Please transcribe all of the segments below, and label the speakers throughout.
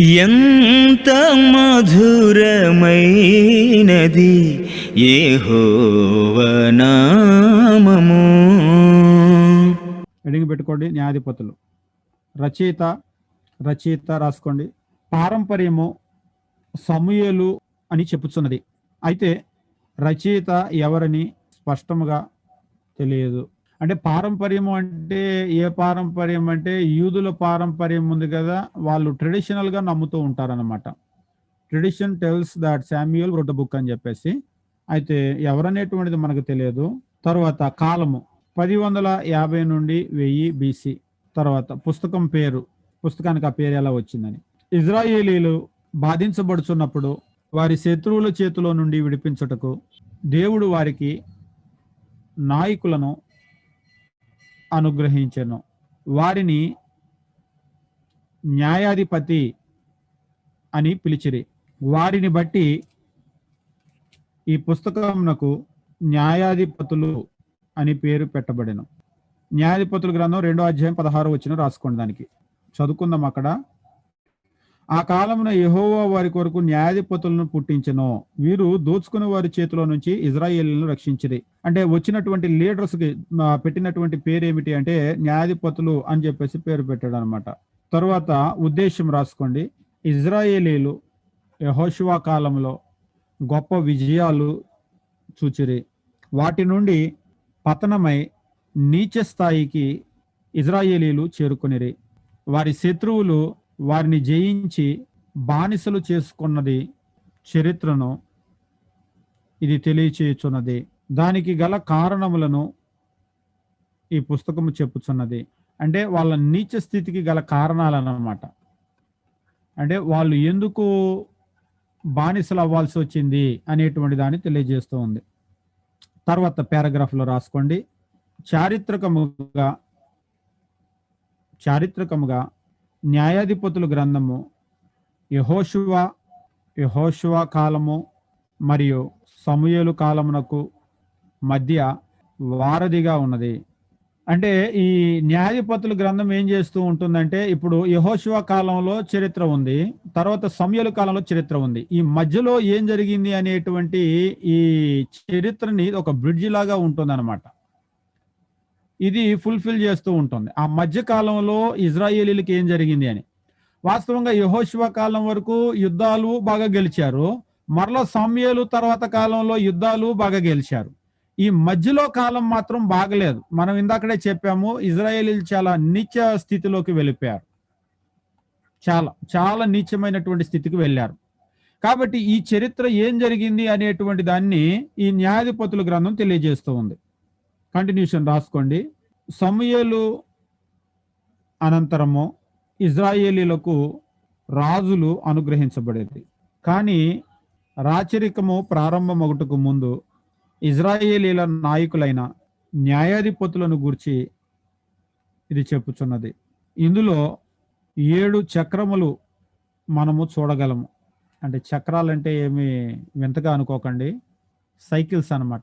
Speaker 1: ఎంత మధురమైనది ఏహోవనామము
Speaker 2: హెడింగ్ పెట్టుకోండి న్యాయాధిపతులు. రచయిత రచయిత రాసుకోండి. పారంపర్యము సమూయేలు అని చెప్పుచున్నది. అయితే రచయిత ఎవరని స్పష్టముగా తెలియదు. అంటే పారంపర్యం అంటే ఏ పారంపర్యం అంటే యూదుల పారంపర్యం ఉంది కదా వాళ్ళు ట్రెడిషనల్గా నమ్ముతూ ఉంటారనమాట tradition tells that Samuel wrote book అని చెప్పేసి. అయితే ఎవరనేటువంటిది మనకు తెలియదు. తర్వాత కాలము పది వందల యాభై నుండి వెయ్యి బీసీ తర్వాత పుస్తకం పేరు పుస్తకానికి ఆ పేరు ఎలా వచ్చిందని. ఇజ్రాయేలీలు బాధించబడుచున్నప్పుడు వారి శత్రువుల చేతిలో నుండి విడిపించుటకు దేవుడు వారికి నాయకులను అనుగ్రహించెను. వారిని న్యాయాధిపతి అని పిలిచిరి. వారిని బట్టి ఈ పుస్తకమునకు న్యాయాధిపతులు అని పేరు పెట్టబడెను. న్యాయాధిపతుల గ్రంథం రెండో అధ్యాయం పదహారు వచ్చిన రాసుకోండి దానికి. చదువుకుందాం అక్కడ. ఆ కాలమున యహోవా వారి కొరకు న్యాయాధిపతులను పుట్టించను. వీరు దోచుకున్న వారి చేతిలో నుంచి ఇజ్రాయేలీలను రక్షించిరి. అంటే వచ్చినటువంటి లీడర్స్కి పెట్టినటువంటి పేరు ఏమిటి అంటే న్యాయాధిపతులు అని చెప్పేసి పేరు పెట్టాడు అనమాట తరువాత ఉద్దేశం రాసుకోండి. ఇజ్రాయేలీలు యహోషువా కాలంలో గొప్ప విజయాలు చూచిరి. వాటి నుండి పతనమై నీచ స్థాయికి ఇజ్రాయేలీలు చేరుకునిరి. వారి శత్రువులు వారిని జయించి బానిసలు చేసుకున్నది చరిత్రను ఇది తెలియచేయుచున్నది. దానికి గల కారణములను ఈ పుస్తకము చెప్పుచున్నది. అంటే వాళ్ళ నీచ స్థితికి గల కారణాలన్నమాట. అంటే వాళ్ళు ఎందుకు బానిసలు అవ్వాల్సి వచ్చింది అనేటువంటి దాన్ని తెలియజేస్తూ ఉంది. తర్వాత పారాగ్రాఫ్లో రాసుకోండి. చారిత్రకముగా చారిత్రకముగా న్యాయాధిపతుల గ్రంథము యహోషువ యహోశువ కాలము మరియు సమయలు కాలమునకు మధ్య వారధిగా ఉన్నది. అంటే ఈ న్యాయాధిపతుల గ్రంథం ఏం చేస్తూ ఉంటుందంటే ఇప్పుడు యహోశివ కాలంలో చరిత్ర ఉంది తర్వాత సమయలు కాలంలో చరిత్ర ఉంది. ఈ మధ్యలో ఏం జరిగింది అనేటువంటి ఈ చరిత్రని ఒక బ్రిడ్జి లాగా ఉంటుంది ఇది ఫుల్ఫిల్ చేస్తూ ఉంటుంది. ఆ మధ్య కాలంలో ఇజ్రాయేలీలకి ఏం జరిగింది అని. వాస్తవంగా యహోశివ కాలం వరకు యుద్ధాలు బాగా గెలిచారు. మరలా సమయలు తర్వాత కాలంలో యుద్ధాలు బాగా గెలిచారు. ఈ మధ్యలో కాలం మాత్రం బాగలేదు. మనం ఇందాకడే చెప్పాము ఇజ్రాయేలీలు చాలా నీచ స్థితిలోకి వెళ్ళిపోయారు. చాలా చాలా నీచమైనటువంటి స్థితికి వెళ్ళారు. కాబట్టి ఈ చరిత్ర ఏం జరిగింది అనేటువంటి దాన్ని ఈ న్యాయాధిపతుల గ్రంథం తెలియజేస్తూ ఉంది. కంటిన్యూషన్ రాసుకోండి. సమయలు అనంతరము ఇజ్రాయేలీలకు రాజులు అనుగ్రహించబడేది. కానీ రాచరికము ప్రారంభమగుటకు ముందు ఇజ్రాయేలీల నాయకులైన న్యాయాధిపతులను గూర్చి ఇది చెప్పుచున్నది. ఇందులో ఏడు చక్రములు మనము చూడగలము. అంటే చక్రాలంటే ఏమి వింతగా అనుకోకండి. సైకిల్స్ అనమాట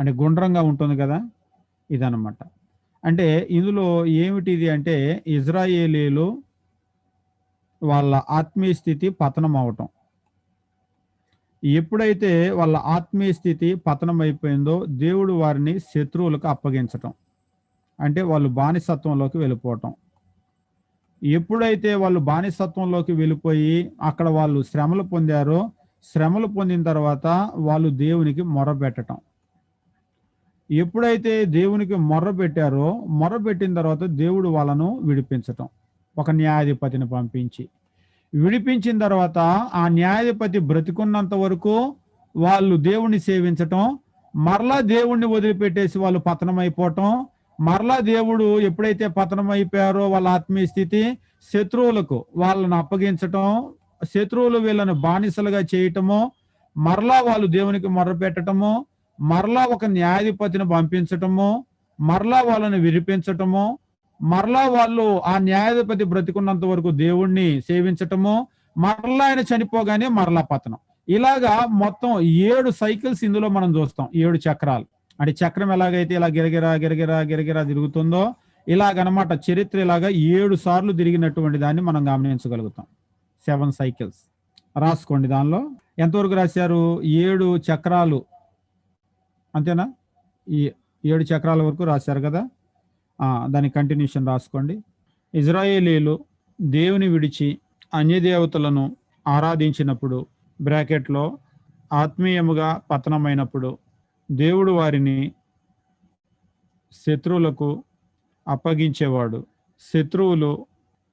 Speaker 2: అంటే గుండ్రంగా ఉంటుంది కదా? ఇదనమాట అంటే ఇందులో ఏమిటిది అంటే ఇజ్రాయేలీలు వాళ్ళ ఆత్మీయ స్థితి పతనం అవటం. ఎప్పుడైతే వాళ్ళ ఆత్మీయ స్థితి పతనం అయిపోయిందో దేవుడు వారిని శత్రువులకు అప్పగించటం. అంటే వాళ్ళు బానిసత్వంలోకి వెళ్ళిపోవటం. ఎప్పుడైతే వాళ్ళు బానిసత్వంలోకి వెళ్ళిపోయి అక్కడ వాళ్ళు శ్రమలు పొందారో శ్రమలు పొందిన తర్వాత వాళ్ళు దేవునికి మొరబెట్టడం ఎప్పుడైతే దేవునికి మొర్ర పెట్టారో మొర్ర పెట్టిన తర్వాత దేవుడు వాళ్ళను విడిపించటం. ఒక న్యాయాధిపతిని పంపించి. విడిపించిన తర్వాత ఆ న్యాయాధిపతి బ్రతికున్నంత వరకు వాళ్ళు దేవుణ్ణి సేవించటం మరలా దేవుణ్ణి వదిలిపెట్టేసి వాళ్ళు పతనం అయిపోవటం మరలా దేవుడు ఎప్పుడైతే పతనం అయిపోయారో వాళ్ళ ఆత్మీయ స్థితి శత్రువులకు వాళ్ళను అప్పగించటం శత్రువులు వీళ్ళను బానిసలుగా చేయటము మరలా వాళ్ళు దేవునికి మొర్ర పెట్టటము మరలా ఒక న్యాయాధిపతిని పంపించటము మరలా వాళ్ళని విరిపించటము మరలా వాళ్ళు ఆ న్యాయాధిపతి బ్రతికున్నంత వరకు దేవుణ్ణి సేవించటము మరలా ఆయన చనిపోగానే మరలా పతనం. ఇలాగా మొత్తం ఏడు సైకిల్స్ ఇందులో మనం చూస్తాం ఏడు చక్రాలు. అంటే చక్రం ఎలాగైతే ఇలా గిరగిరా గిరగిరా గిరగిరా తిరుగుతుందో ఇలాగనమాట చరిత్ర ఇలాగా ఏడు సార్లు తిరిగినటువంటి దాన్ని మనం గమనించగలుగుతాం. Seven cycles. రాసుకోండి దానిలో. ఎంతవరకు రాశారు? ఏడు చక్రాలు. అంతేనా? ఈ ఏడు చక్రాల వరకు రాశారు కదా? దాని కంటిన్యూషన్ రాసుకోండి. ఇజ్రాయేలీలు దేవుని విడిచి అన్యదేవతలను ఆరాధించినప్పుడు బ్రాకెట్లో ఆత్మీయముగా పతనమైనప్పుడు దేవుడు వారిని శత్రువులకు అప్పగించేవాడు. శత్రువులు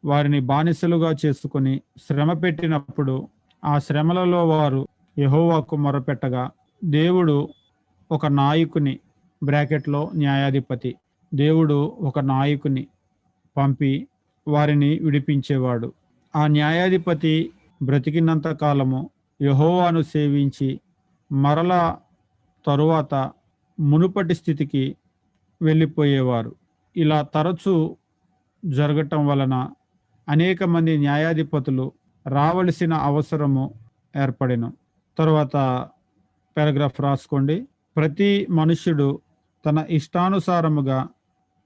Speaker 2: వారిని బానిసలుగా చేసుకుని శ్రమ పెట్టినప్పుడు ఆ శ్రమలలో వారు యహోవాకు మొరపెట్టగా దేవుడు ఒక నాయకుని బ్రాకెట్లో న్యాయాధిపతి. దేవుడు ఒక నాయకుని పంపి వారిని విడిపించేవాడు. ఆ న్యాయాధిపతి బ్రతికినంత కాలము యహోవాను సేవించి మరల తరువాత మునుపటి స్థితికి వెళ్ళిపోయేవారు. ఇలా తరచూ జరగటం వలన అనేక మంది న్యాయాధిపతులు రావలసిన అవసరము ఏర్పడిన. తర్వాత పారాగ్రాఫ్ రాసుకోండి. ప్రతి మనుష్యుడు తన ఇష్టానుసారముగా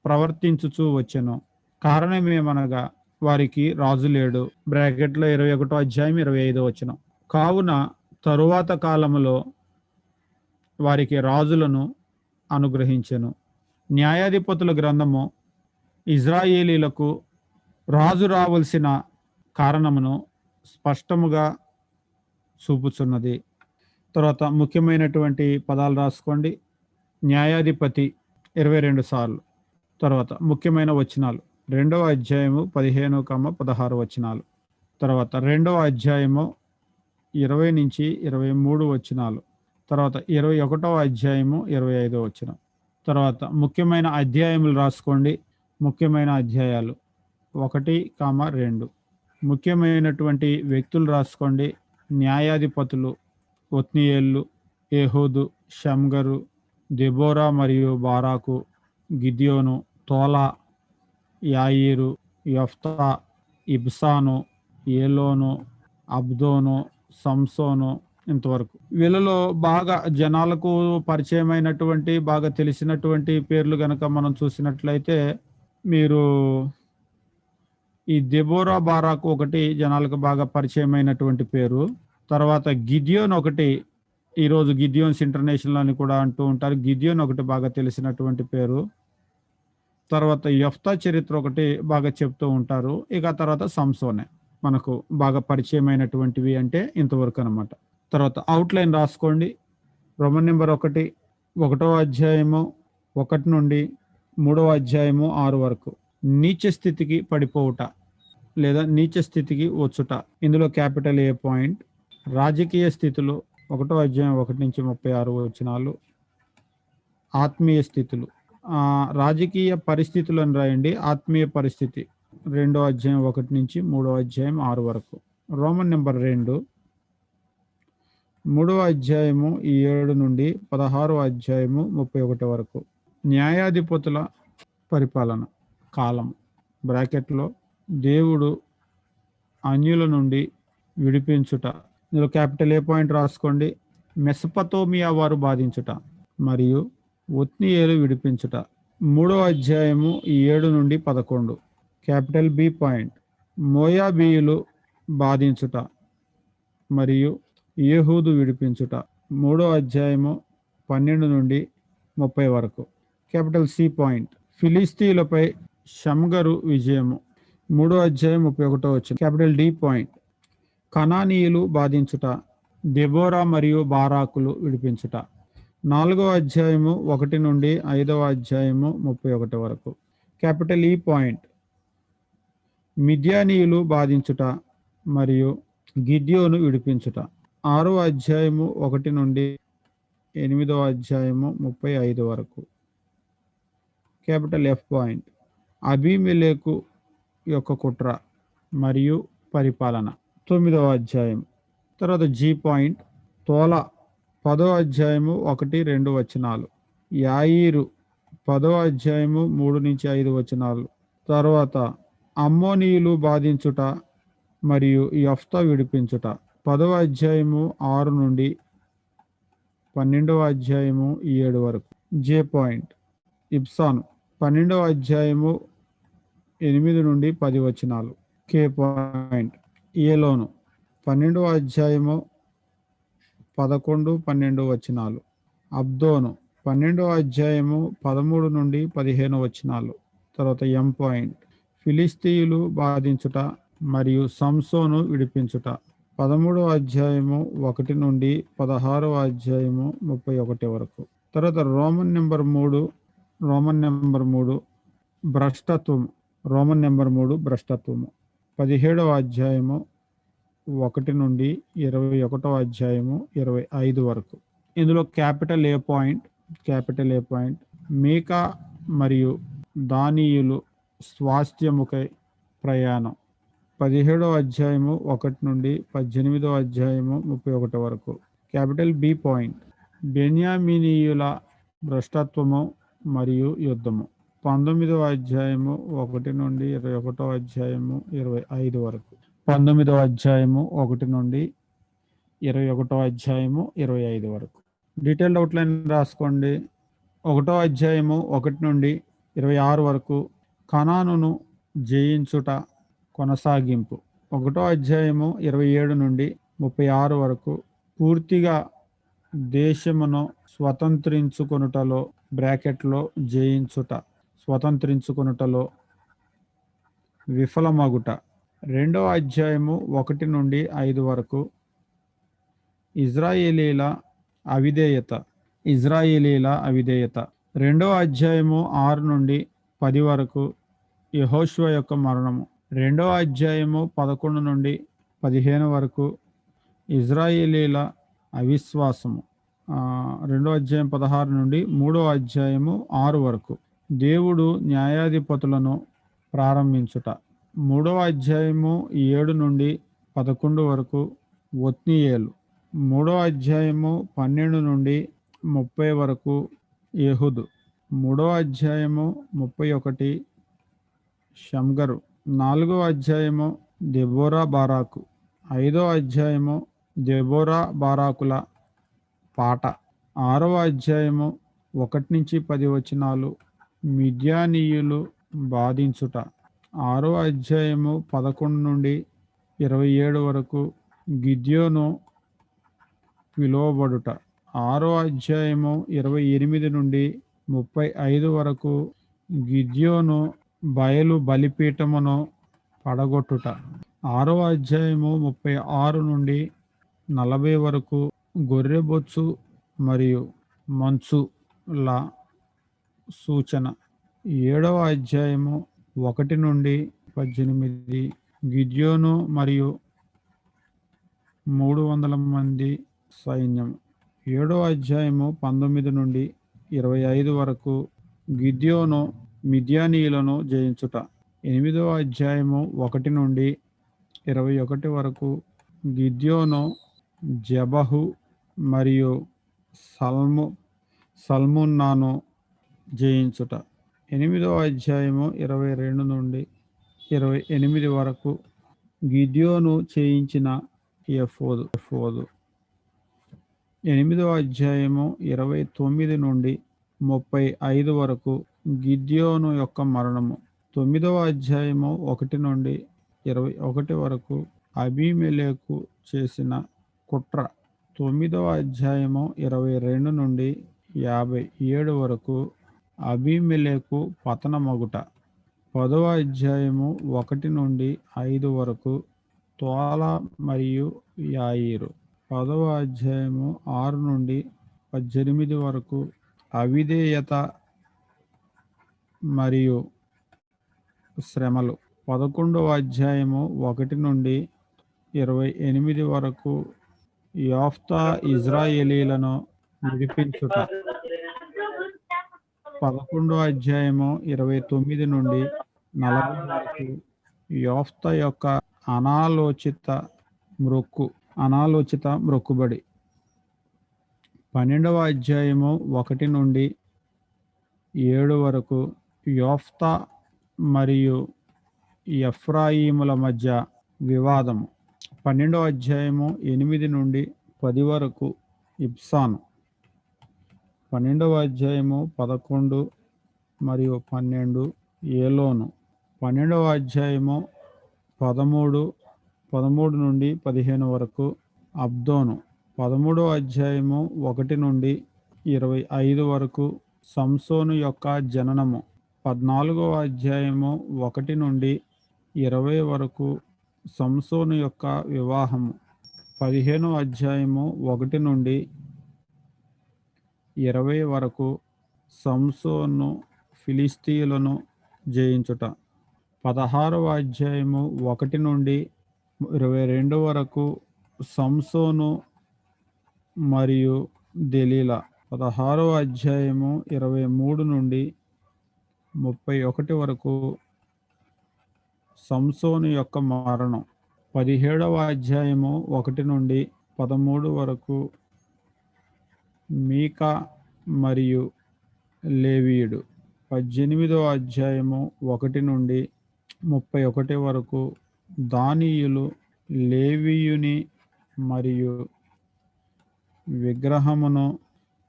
Speaker 2: ప్రవర్తించుచూ వచ్చెను. కారణమేమనగా వారికి రాజు లేడు. బ్రాకెట్లో ఇరవై ఒకటో అధ్యాయం ఇరవై ఐదో వచ్చిన కావున తరువాత కాలములో వారికి రాజులను అనుగ్రహించెను. న్యాయాధిపతుల గ్రంథము ఇజ్రాయేలీలకు రాజు రావలసిన కారణమును స్పష్టముగా చూపుచున్నది. తర్వాత ముఖ్యమైనటువంటి పదాలు రాసుకోండి. న్యాయాధిపతి ఇరవై రెండు సార్లు. తర్వాత ముఖ్యమైన వచనాలు. రెండవ అధ్యాయము పదిహేను కమ్మ పదహారు వచనాలు. తర్వాత రెండవ అధ్యాయము ఇరవై నుంచి ఇరవై మూడు వచనాలు. తర్వాత ఇరవై ఒకటవ అధ్యాయము ఇరవై ఐదో వచనం. తర్వాత ముఖ్యమైన అధ్యాయములు రాసుకోండి. ముఖ్యమైన అధ్యాయాలు. ఒకటి కామ రెండు. ముఖ్యమైనటువంటి వ్యక్తులు రాసుకోండి. న్యాయాధిపతులు ఒత్నియేళ్ళు ఏహోదు షమ్గరు దెబోరా మరియు బారాకు గిద్యోను తోలా యాయిరు యఫ్తా ఇబ్సాను ఏలోను అబ్దోను సంసోను ఇంతవరకు. వీళ్ళలో బాగా జనాలకు పరిచయమైనటువంటి బాగా తెలిసినటువంటి పేర్లు గనక మనం చూసినట్లయితే మీరు ఈ దెబోరా బారాకు ఒకటి జనాలకు బాగా పరిచయమైనటువంటి పేరు. తర్వాత గిద్యోన్ ఒకటి ఈరోజు గిద్యోన్స్ ఇంటర్నేషనల్ అని కూడా అంటూ ఉంటారు. గిద్యోన్ ఒకటి బాగా తెలిసినటువంటి పేరు. తర్వాత యఫ్తా చరిత్ర ఒకటి బాగా చెప్తూ ఉంటారు. ఇక తర్వాత సంసోనే మనకు బాగా పరిచయమైనటువంటివి అంటే ఇంతవరకు అనమాట తర్వాత అవుట్లైన్ రాసుకోండి. రోమన్ నెంబర్ ఒకటి ఒకటో అధ్యాయము ఒకటి నుండి మూడవ అధ్యాయము ఆరు వరకు. నీచ స్థితికి పడిపోవుట లేదా నీచ స్థితికి వచ్చుట. ఇందులో క్యాపిటల్ ఏ పాయింట్? రాజకీయ స్థితులు ఒకటో అధ్యాయం ఒకటి నుంచి ముప్పై ఆరు వచనాలు. ఆత్మీయ స్థితులు. రాజకీయ పరిస్థితులు అని రాయండి. ఆత్మీయ పరిస్థితి రెండో అధ్యాయం ఒకటి నుంచి మూడో అధ్యాయం ఆరు వరకు. రోమన్ నెంబర్ రెండు. మూడవ అధ్యాయము ఈ ఏడు నుండి పదహారో అధ్యాయము ముప్పై ఒకటి వరకు. న్యాయాధిపతుల పరిపాలన కాలం. బ్రాకెట్లో దేవుడు అన్యుల నుండి విడిపించుట ఇందులో క్యాపిటల్ ఏ పాయింట్ రాసుకోండి? మెసపతోమియా వారు బాధించుట మరియు ఒత్నియేలు విడిపించుట. మూడో అధ్యాయము ఏడు నుండి పదకొండు. Capital B point. మోయాబీయులు బాధించుట మరియు ఏహూదు విడిపించుట. మూడో అధ్యాయము పన్నెండు నుండి ముప్పై వరకు. Capital C point. ఫిలిస్తీన్లపై షమ్గరు విజయము. మూడో అధ్యాయం ముప్పై ఒకటో వచ్చింది క్యాపిటల్ డి పాయింట్. కనానీయులు బాధించుట దెబోరా మరియు బారాకులు విడిపించుట. నాలుగో అధ్యాయము ఒకటి నుండి ఐదవ అధ్యాయము ముప్పై ఒకటి వరకు. క్యాపిటల్ ఈ పాయింట్. మిద్యానీయులు బాధించుట మరియు గిద్యోను విడిపించుట. ఆరో అధ్యాయము ఒకటి నుండి ఎనిమిదో అధ్యాయము ముప్పై ఐదు వరకు. Capital F point. అభిమిలేకు యొక్క కుట్ర మరియు పరిపాలన. తొమ్మిదవ అధ్యాయం. తర్వాత జీ పాయింట్ తోల పదో అధ్యాయము ఒకటి రెండు వచనాలు. యాయిరు పదో అధ్యాయము మూడు నుంచి ఐదు వచనాలు. తర్వాత అమ్మోనీయులు బాధించుట మరియు యఫ్తా విడిపించుట. పదవ అధ్యాయము ఆరు నుండి పన్నెండవ అధ్యాయము ఏడు వరకు. జే పాయింట్ ఇబ్సాన్. పన్నెండవ అధ్యాయము ఎనిమిది నుండి పది వచనాలు. కే పాయింట్ ఏలోను పన్నెండవ అధ్యాయము పదకొండు పన్నెండు వచనాలు. అబ్దోను పన్నెండవ అధ్యాయము పదమూడు నుండి పదిహేను వచనాలు. తర్వాత ఎం పాయింట్ ఫిలిస్తీయులు బాధించుట మరియు సంసోను విడిపించుట. పదమూడవ అధ్యాయము ఒకటి నుండి పదహారవ అధ్యాయము ముప్పై ఒకటి వరకు. తర్వాత రోమన్ నెంబర్ మూడు రోమన్ నెంబర్ మూడు భ్రష్టత్వం. రోమన్ నెంబర్ మూడు భ్రష్టత్వము. పదిహేడవ అధ్యాయము ఒకటి నుండి ఇరవై ఒకటవ అధ్యాయము ఇరవై ఐదు వరకు. ఇందులో capital A point capital A point మేక మరియు దానియులు స్వాస్థ్యముకై ప్రయాణం. పదిహేడవ అధ్యాయము ఒకటి నుండి పద్దెనిమిదవ అధ్యాయము ముప్పై ఒకటి వరకు. క్యాపిటల్ బి పాయింట్ బెన్యామినీయుల భ్రష్టత్వము మరియు యుద్ధము. పంతొమ్మిదవ అధ్యాయము ఒకటి నుండి ఇరవై ఒకటో అధ్యాయము ఇరవై ఐదు వరకు. పంతొమ్మిదవ అధ్యాయము ఒకటి నుండి ఇరవై ఒకటో అధ్యాయము ఇరవై ఐదు వరకు. డీటెయిల్డ్ అవుట్లైన్ రాసుకోండి. ఒకటో అధ్యాయము ఒకటి నుండి ఇరవై ఆరు వరకు కణానును జయించుట కొనసాగింపు. ఒకటో అధ్యాయము ఇరవై ఏడు నుండి ముప్పై ఆరు వరకు పూర్తిగా దేశమును స్వతంత్రించుకొనుటలో బ్రాకెట్లో జయించుట స్వతంత్రించుకొనుటలో విఫలమగుట. రెండో అధ్యాయము ఒకటి నుండి ఐదు వరకు. ఇజ్రాయేలీల అవిధేయత ఇజ్రాయేలీల అవిధేయత. రెండో అధ్యాయము ఆరు నుండి పది వరకు యహోశివ యొక్క మరణము. రెండో అధ్యాయము పదకొండు నుండి పదిహేను వరకు ఇజ్రాయేలీల అవిశ్వాసము. రెండో అధ్యాయం పదహారు నుండి మూడో అధ్యాయము ఆరు వరకు. దేవుడు న్యాయాధిపతులను ప్రారంభించుట. మూడవ అధ్యాయము ఏడు నుండి పదకొండు వరకు ఒత్నియేలు. మూడో అధ్యాయము పన్నెండు నుండి ముప్పై వరకు యహుదు మూడవ అధ్యాయము ముప్పై ఒకటి షంగరు నాలుగో అధ్యాయము దెబోరా బారాకు. ఐదో అధ్యాయము దెబోరా బారాకుల పాట. ఆరవ అధ్యాయము ఒకటి నుంచి పది వచనాలు మిద్యానీయులు బాధించుట. ఆరో అధ్యాయము పదకొండు నుండి ఇరవై ఏడు వరకు గిద్యోను పిలువబడుట ఆరో అధ్యాయము ఇరవై ఎనిమిది నుండి ముప్పై ఐదు వరకు గిద్యోను బయలు బలిపీఠమును పడగొట్టుట. ఆరో అధ్యాయము ముప్పై ఆరు నుండి నలభై వరకు గొర్రెబొచ్చు మరియు మంచుల సూచన. ఏడవ అధ్యాయము ఒకటి నుండి పద్దెనిమిది. గిద్యోను మరియు మూడు వందల మంది సైన్యం. ఏడో అధ్యాయము పంతొమ్మిది నుండి ఇరవై ఐదు వరకు గిద్యోను మిద్యానీయులను జయించుట. ఎనిమిదవ అధ్యాయము ఒకటి నుండి ఇరవై ఒకటి వరకు గిద్యోను జబహు మరియు సల్ము సల్మున్నాను జయించుట. ఎనిమిదవ అధ్యాయము ఇరవై రెండు నుండి ఇరవై ఎనిమిది వరకు గిద్యోను చేయించిన ఎఫోదు. ఎఫోదు. ఎనిమిదవ అధ్యాయము ఇరవై తొమ్మిది నుండి ముప్పై ఐదు వరకు గిద్యోను యొక్క మరణము. తొమ్మిదవ అధ్యాయము ఒకటి నుండి ఇరవై ఒకటి వరకు అభిమెలేకు చేసిన కుట్ర. తొమ్మిదవ అధ్యాయము ఇరవై రెండు నుండి యాభై ఏడు వరకు అబీమెలేకు పతనమగుట. పదవ అధ్యాయము ఒకటి నుండి ఐదు వరకు తోల మరియు యాయిరు. పదవ అధ్యాయము ఆరు నుండి పద్దెనిమిది వరకు అవిధేయత మరియు శ్రమలు. పదకొండవ అధ్యాయము ఒకటి నుండి ఇరవై ఎనిమిది వరకు యాఫ్తా ఇజ్రాయేలీలను విడిపించుట. పదకొండో అధ్యాయము ఇరవై తొమ్మిది నుండి నలభై వరకు యోఫ్త యొక్క అనాలోచిత మ్రొక్కు అనాలోచిత మ్రొక్కుబడి పన్నెండవ అధ్యాయము ఒకటి నుండి ఏడు వరకు యోఫ్త మరియు ఎఫ్రాయిముల మధ్య వివాదము. పన్నెండవ అధ్యాయము ఎనిమిది నుండి పది వరకు ఇప్సాను పన్నెండవ అధ్యాయము పదకొండు మరియు పన్నెండు ఏలోను. పన్నెండవ అధ్యాయము పదమూడు పదమూడు నుండి పదిహేను వరకు అబ్దోను. పదమూడవ అధ్యాయము ఒకటి నుండి ఇరవై ఐదు వరకు సంసోను యొక్క జననము. పద్నాలుగవ అధ్యాయము ఒకటి నుండి ఇరవై వరకు సంసోను యొక్క వివాహము. పదిహేనో అధ్యాయము ఒకటి నుండి ఇరవై వరకు సంసోను ఫిలిస్తీయులను జయించుట. పదహారవ అధ్యాయము ఒకటి నుండి ఇరవై రెండు వరకు సంసోను మరియు దెలీల. పదహారవ అధ్యాయము ఇరవై మూడు నుండి ముప్పై ఒకటి వరకు సంసోను యొక్క మరణం. పదిహేడవ అధ్యాయము ఒకటి నుండి పదమూడు వరకు మీకా మరియు లేవీయుడు. పద్దెనిమిదవ అధ్యాయము ఒకటి నుండి ముప్పై ఒకటి వరకు దానియులు లేవీయుని మరియు విగ్రహమును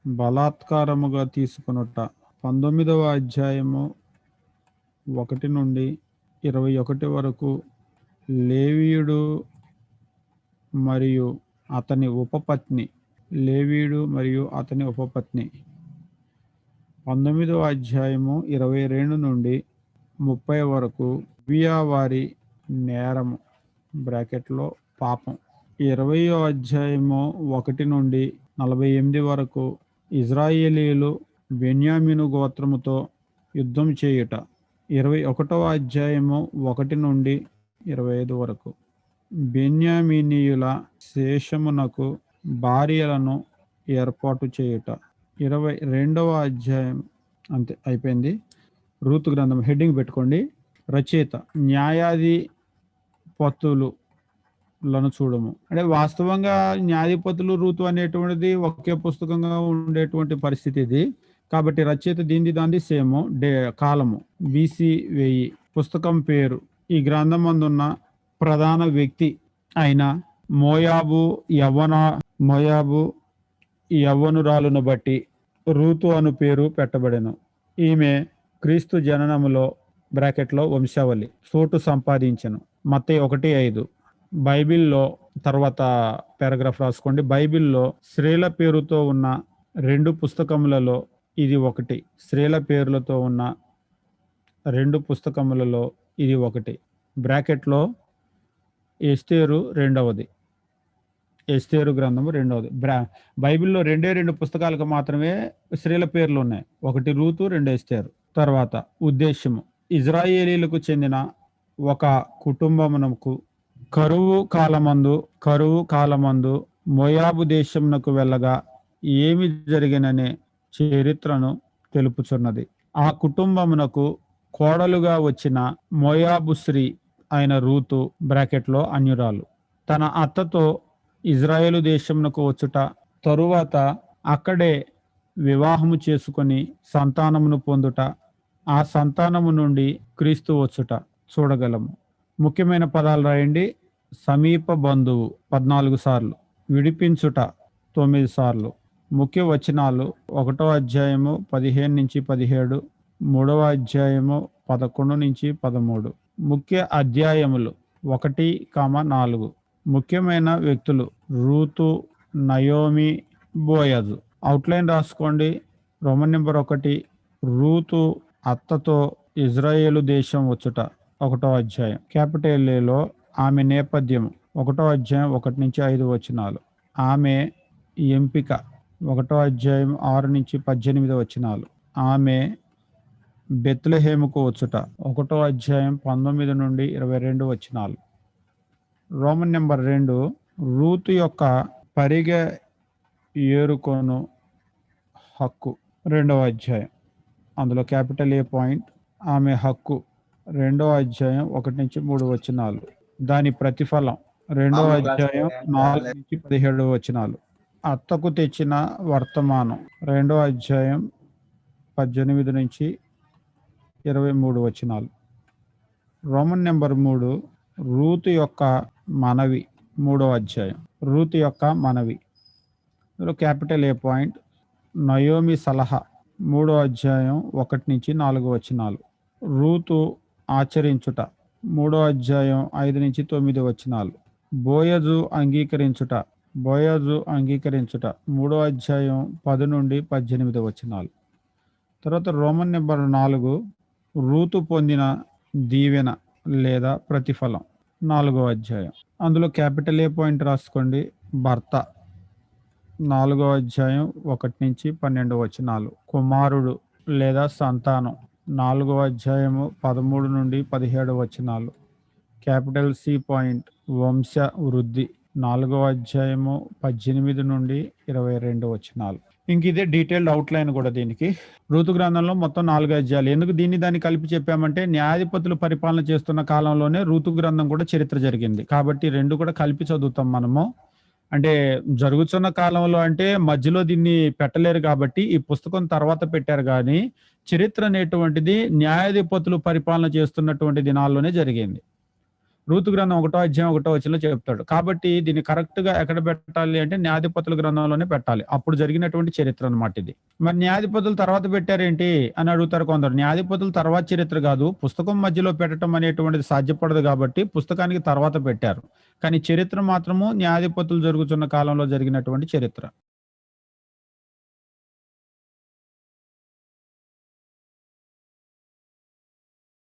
Speaker 2: బలాత్కారముగా తీసుకొనుట. పంతొమ్మిదవ అధ్యాయము ఒకటి నుండి ఇరవై ఒకటి వరకు లేవీయుడు మరియు అతని ఉపపత్ని లేవీడు మరియు అతని ఉపపత్ని. పంతొమ్మిదవ అధ్యాయము ఇరవై రెండు నుండి ముప్పై వరకు బియా వారి నేరము బ్రాకెట్లో పాపం. ఇరవయో అధ్యాయము ఒకటి నుండి నలభై ఎనిమిది వరకు ఇజ్రాయేలీలు బెన్యామిను గోత్రముతో యుద్ధం చేయుట. ఇరవై ఒకటవ అధ్యాయము ఒకటి నుండి ఇరవై ఐదు వరకు. బెన్యామినీయుల శేషమునకు భార్యలను ఏర్పాటు చేయుట. ఇరవై రెండవ అధ్యాయం అంతే అయిపోయింది. రూతు గ్రంథం హెడ్డింగ్ పెట్టుకోండి. రచయిత న్యాయాధి పత్తులు లను చూడము. అంటే వాస్తవంగా న్యాయాధిపతులు ఋతు అనేటువంటిది ఒకే పుస్తకంగా ఉండేటువంటి పరిస్థితి ఇది. కాబట్టి రచయిత దీనిది దాన్ని సేము డే కాలము. బీసీ వెయ్యి పుస్తకం పేరు ఈ గ్రంథం అందున్న ప్రధాన వ్యక్తి అయిన మోయాబు యవన మొయాబు యవ్వనురాలును బట్టి రూతు అను పేరు పెట్టబడెను. ఈమె క్రీస్తు జననములో బ్రాకెట్లో వంశావళి. చోటు సంపాదించను. మత్తే ఒకటి ఐదు. బైబిల్లో తర్వాత పారాగ్రాఫ్ రాసుకోండి. బైబిల్లో స్త్రీల పేరుతో ఉన్న రెండు పుస్తకములలో ఇది ఒకటి. స్త్రీల పేర్లతో ఉన్న రెండు పుస్తకములలో ఇది ఒకటి. బ్రాకెట్లో ఎస్తేరు రెండవది. ఎస్తేరు గ్రంథము రెండవది. బ్రా బైబిల్లో రెండే రెండు పుస్తకాలకు మాత్రమే స్త్రీల పేర్లు ఉన్నాయి. ఒకటి రూతు రెండు ఎస్తేరు తర్వాత ఉద్దేశము ఇజ్రాయేలీలకు చెందిన ఒక కుటుంబమునకు కరువు కాలమందు కరువు కాలమందు మోయాబు దేశమునకు వెళ్ళగా ఏమి జరిగిననే చరిత్రను తెలుపుచున్నది. ఆ కుటుంబమునకు కోడలుగా వచ్చిన మోయాబు స్త్రీ అయిన రూతు బ్రాకెట్లో అన్యురాలు. తన అత్తతో ఇజ్రాయేలు దేశమునకు వచ్చుట తరువాత అక్కడే వివాహము చేసుకొని సంతానమును పొందుట ఆ సంతానము నుండి క్రీస్తు వచ్చుట చూడగలము. ముఖ్యమైన పదాలు రాయండి. సమీప బంధువు పద్నాలుగు సార్లు విడిపించుట తొమ్మిది సార్లు. ముఖ్య వచనాలు ఒకటో అధ్యాయము పదిహేను నుంచి పదిహేడు మూడవ అధ్యాయము పదకొండు నుంచి పదమూడు. ముఖ్య అధ్యాయములు ఒకటి కామ నాలుగు. ముఖ్యమైన వ్యక్తులు రూతు నయోమి బోయజ్. అవుట్లైన్ రాసుకోండి. రోమన్ నెంబర్ ఒకటి రూతు అత్తతో ఇజ్రాయేలు దేశం వచ్చుట ఒకటో అధ్యాయం. క్యాపిటల్ ఏలో ఆమె నేపథ్యం ఒకటో అధ్యాయం ఒకటి నుంచి ఐదు వచనాలు. ఆమె ఎంపిక ఒకటో అధ్యాయం ఆరు నుంచి పద్దెనిమిది వచనాలు. ఆమె బెత్లహేముకు వచ్చుట ఒకటో అధ్యాయం పంతొమ్మిది నుండి ఇరవై రెండు వచనాలు. రోమన్ నెంబర్ రెండు రూతు యొక్క పరిగ ఏరుకొను హక్కు రెండవ అధ్యాయం. అందులో క్యాపిటల్ ఏ పాయింట్? ఆమె హక్కు రెండవ అధ్యాయం ఒకటి నుంచి మూడు వచనాలు. దాని ప్రతిఫలం రెండవ అధ్యాయం నాలుగు నుంచి పదిహేడు వచనాలు. అత్తకు తెచ్చిన వర్తమానం రెండవ అధ్యాయం పద్దెనిమిది నుంచి ఇరవై మూడు వచనాలు. రోమన్ నెంబర్ మూడు రూతు యొక్క మనవి మూడో అధ్యాయం. రూతు యొక్క మనవి. ఇందులో క్యాపిటల్ ఏ పాయింట్? నయోమి సలహా మూడో అధ్యాయం ఒకటి నుంచి నాలుగు వచనాలు. రూతు ఆచరించుట మూడో అధ్యాయం ఐదు నుంచి తొమ్మిది వచనాలు. బోయజు అంగీకరించుట బోయజు అంగీకరించుట మూడో అధ్యాయం పది నుండి పద్దెనిమిది వచనాలు. తర్వాత రోమన్ నెంబర్ నాలుగు రూతు పొందిన దీవెన లేదా ప్రతిఫలం. నాలుగో అధ్యాయం. అందులో క్యాపిటల్ ఏ పాయింట్ రాసుకోండి? భర్త. నాలుగో అధ్యాయం ఒకటి నుంచి పన్నెండు వచనాలు. కుమారుడు లేదా సంతానం. నాలుగో అధ్యాయము పదమూడు నుండి పదిహేడు వచనాలు. క్యాపిటల్ సి పాయింట్ వంశ వృద్ధి. నాలుగో అధ్యాయము పద్దెనిమిది నుండి ఇరవై రెండు వచనాలు. ఇంక ఇదే డీటెయిల్డ్ అవుట్లైన్ కూడా దీనికి. ఋతు గ్రంథంలో మొత్తం నాలుగు అధ్యాయాలు. ఎందుకు దీన్ని దాన్ని కలిపి చెప్పామంటే న్యాయాధిపతులు పరిపాలన చేస్తున్న కాలంలోనే ఋతు గ్రంథం కూడా చరిత్ర జరిగింది. కాబట్టి రెండు కూడా కలిపి చదువుతాం మనము. అంటే జరుగుతున్న కాలంలో అంటే మధ్యలో దీన్ని పెట్టలేరు కాబట్టి ఈ పుస్తకం తర్వాత పెట్టారు కానీ చరిత్ర అనేటువంటిది న్యాయాధిపతులు పరిపాలన చేస్తున్నటువంటి దినాల్లోనే జరిగింది. రూతు గ్రంథం ఒకటో అధ్యాయం ఒకటో వచ్చిన చెప్తాడు. కాబట్టి దీన్ని కరెక్ట్గా ఎక్కడ పెట్టాలి అంటే న్యాధిపతుల గ్రంథంలోనే పెట్టాలి. అప్పుడు జరిగినటువంటి చరిత్ర అనమాట ఇది. మరి న్యాధిపతుల తర్వాత పెట్టారేంటి అని అడుగుతారు కొందరు. న్యాధిపతుల తర్వాత చరిత్ర కాదు పుస్తకం మధ్యలో పెట్టడం అనేటువంటిది సాధ్యపడదు కాబట్టి పుస్తకానికి తర్వాత పెట్టారు. కానీ చరిత్ర మాత్రము న్యాధిపతులు జరుగుతున్న కాలంలో జరిగినటువంటి చరిత్ర.